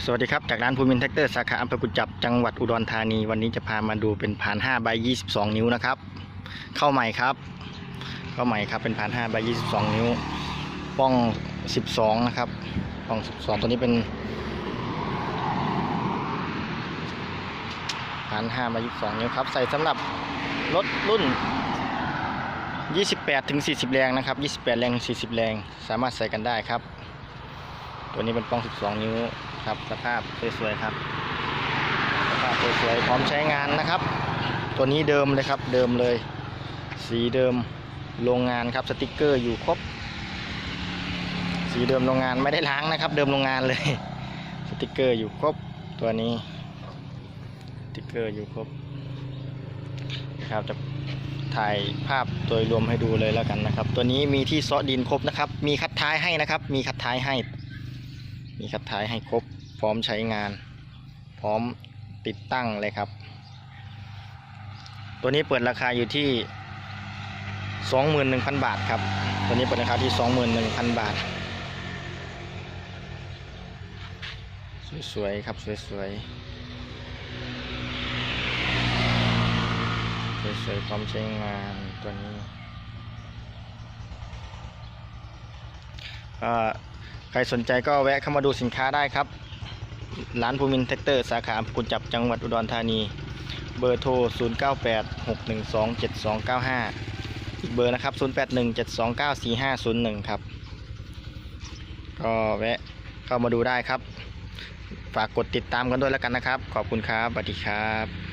สวัสดีครับ จากร้านภูมินแท็กเตอร์สาขาอำเภอกุจจับจังหวัดอุดรธานี วันนี้จะพามาดูเป็นผ่าน5ใบ22 นิ้วนะครับ เข้าใหม่ครับ เข้าใหม่ครับเป็นผ่าน5ใบ22 นิ้ว ป้อง 12 นะครับ ป้อง 12 ตัวนี้เป็นผ่าน5ใบ22 นิ้วครับ ใส่สำหรับรถรุ่น 28ถึง40 แรงนะครับ 28 แรงถึง40 แรง สามารถใส่กันได้ครับ ตัวนี้เป็นป้อง 12 นิ้วครับ สภาพสวยๆครับ สภาพสวยๆพร้อมใช้งานนะครับ ตัวนี้เดิมเลยครับ เดิมเลย สีเดิมโรงงานครับ สติกเกอร์อยู่ครบ สีเดิมโรงงานไม่ได้ล้างนะครับ เดิมโรงงานเลย สติกเกอร์อยู่ครบ ตัวนี้สติกเกอร์อยู่ครบนะครับจะถ่ายภาพโดยรวมให้ดูเลยแล้วกันนะครับ ตัวนี้มีที่เซาะดินครบนะครับ มีคัดท้ายให้นะครับ มีคัดท้ายให้ มีคัดท้ายให้ครบพร้อมใช้งาน พร้อมติดตั้งเลยครับ ตัวนี้เปิดราคาอยู่ที่ 21,000 บาทครับ ตัวนี้เปิดราคาที่ 21,000 บาท สวยๆครับสวยๆสวยๆพร้อมใช้งานตัวนี้ก็ ใครสนใจก็แวะเข้ามาดูสินค้าได้ครับ ร้านภูมินแท็กเตอร์สาขากุญจับจังหวัดอุดรธานี เบอร์โทร 0986127295 อีกเบอร์นะครับ 0817294501 ครับ ก็แวะเข้ามาดูได้ครับ ฝากกดติดตามกันด้วยแล้วกันนะครับ ขอบคุณครับสวัสดีครับ